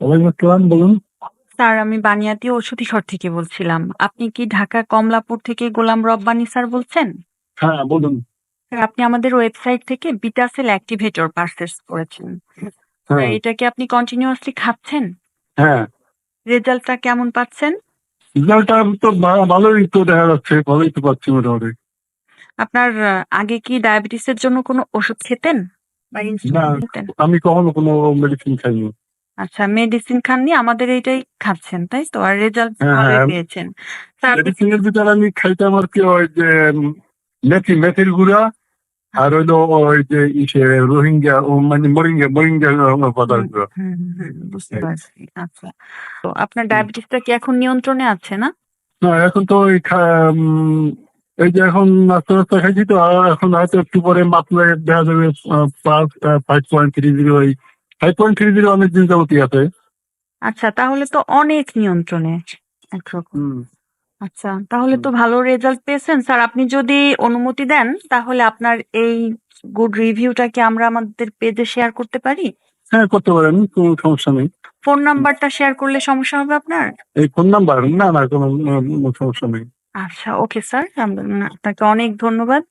ওয়ালাইকুম বলুন। স্যার আমি বানিয়াতি ওষুধিঘর থেকে বলছিলাম। আপনি কি ঢাকা কমলাপুর থেকে গোলাম রব্বানি স্যার বলছেন? হ্যাঁ বলুন। স্যার আপনি আমাদের ওয়েবসাইট থেকে বিটাসেল অ্যাক্টিভেটর পারচেস করেছেন। হ্যাঁ। এটা কি আপনি কন্টিনিউয়াসলি খাচ্ছেন? হ্যাঁ। রেজাল্টটা কেমন পাচ্ছেন? রেজাল্টটা তো ভালোই তো দেখা যাচ্ছে ভালোই তো পাচ্ছি মোটামুটি। আপনার আগে কি ডায়াবেটিসের জন্য কোনো ওষুধ খেতেন? বা ইনসুলিন খেতেন? আমি কখনো কোনো মেডিসিন খাইনি। আচ্ছা মেডিসিন খাননি আমাদের এইটাই খাচ্ছেন তাই তো? আর রেজাল্ট হ্যাঁ, ভালোই হ্যাঁ। পেয়েছেন। মেডিসিনের ভিতরে আমি খাইতাম আর কি ওই যে মেথি মেথির গুঁড়া আর হইল ওই যে ইসে রোহিঙ্গা ও মানে মরিঙ্গা মরিঙ্গা পদার্থ। হুম, হুম, হুম, বুঝতে পারছি। আচ্ছা তো আপনার ডায়াবেটিসটা কি এখন নিয়ন্ত্রণে আছে না? না এখন তো ওই খা- উম, এই যে এখন নাস্তা নাস্তা খাইছি তো আর এখন হয়তো একটু পরে মাপলে দেখা যাবে ফাইভ পয়েন্ট থ্রি জিরো এই ফাইভ পয়েন্ট থ্রি জিরো অনেক দিন যাবতই আছে। আচ্ছা তাহলে তো অনেক নিয়ন্ত্রণে। একরকম আচ্ছা তাহলে তো ভালো রেজাল্ট পেয়েছেন। স্যার আপনি যদি অনুমতি দেন তাহলে আপনার এই গুড রিভিউটা কি আমরা আমাদের পেজে শেয়ার করতে পারি? হ্যাঁ করতে পারেন কোনো সমস্যা নেই। ফোন নাম্বারটা শেয়ার করলে সমস্যা হবে আপনার? এই ফোন নাম্বার? না না কোনো সমস্যা নেই। আচ্ছা ওকে স্যার আপনাকে অনেক ধন্যবাদ।